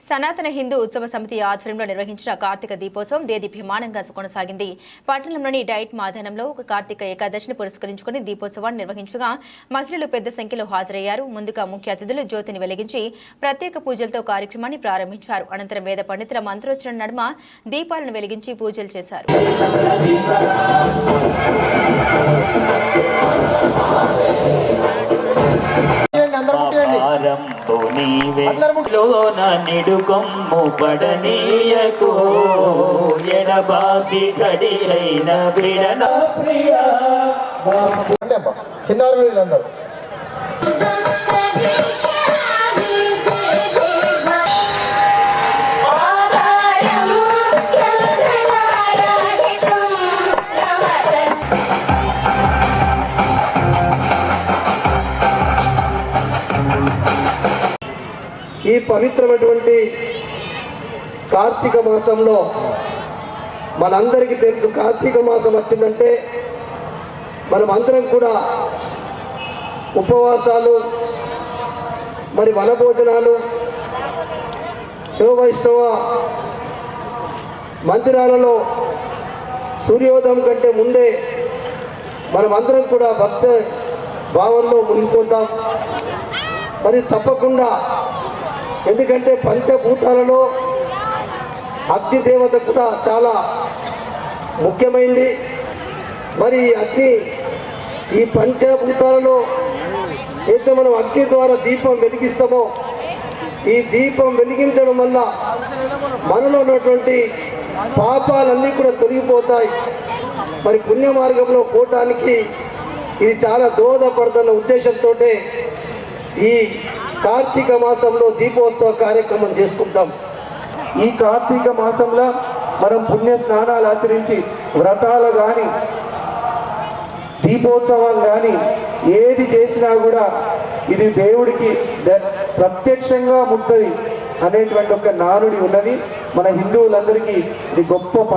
సనాతన హిందూ ఉత్సవ సమితి ఆధ్వర్యంలో నిర్వహించిన కార్తీక దీపోత్సవం దేదీప్యమానంగా కొనసాగింది. పట్టణంలోని డైట్ మాధానంలో ఒక కార్తీక ఏకాదశిని పురస్కరించుకుని దీపోత్సవాన్ని నిర్వహించగా మహిళలు పెద్ద సంఖ్యలో హాజరయ్యారు. ముందుగా ముఖ్య అతిథులు జ్యోతిని వెలిగించి ప్రత్యేక పూజలతో కార్యక్రమాన్ని ప్రారంభించారు. అనంతరం వేద పండితుల మంత్రోచ్చరణ నడుమ దీపాలను వెలిగించి పూజలు చేశారు. ఆరంభు నీవే అందరూ నిడుకొమ్ము పడనీయకు. ఎడబాసి కడిలైన బిడన. ప్రియా అంటే అమ్మా చిన్నారు వీళ్ళందరూ ఈ పవిత్రమైనటువంటి కార్తీక మాసంలో మనందరికీ తెలుసు కార్తీక మాసం వచ్చిందంటే మనం అందరం కూడా ఉపవాసాలు మరి వనభోజనాలు శివవైష్ణవ మందిరాలలో సూర్యోదయం కంటే ముందే మనం అందరం కూడా భక్త భావంలో మునిగిపోతాం. మరి తప్పకుండా ఎందుకంటే పంచభూతాలలో అగ్ని దేవత కూడా చాలా ముఖ్యమైంది. మరి ఈ అగ్ని ఈ పంచభూతాలలో అయితే మనం అగ్ని ద్వారా దీపం వెలిగిస్తామో ఈ దీపం వెలిగించడం వల్ల మనలో ఉన్నటువంటి పాపాలన్నీ కూడా తొలగిపోతాయి. మరి పుణ్య మార్గంలో పోవటానికి ఇది చాలా దోహదపడుతున్న ఉద్దేశంతో ఈ కార్తీక మాసంలో దీపోత్సవ కార్యక్రమం చేసుకుంటాం ఈ కార్తీక మాసంలో మనం పుణ్య స్నానాలు ఆచరించి వ్రతాలు కానీ దీపోత్సవాలు కానీ ఏది చేసినా కూడా ఇది దేవుడికి ప్రత్యక్షంగా ముట్టది అనేటువంటి ఒక నానుడి ఉన్నది మన హిందువులందరికీ ఇది గొప్ప పండుగ.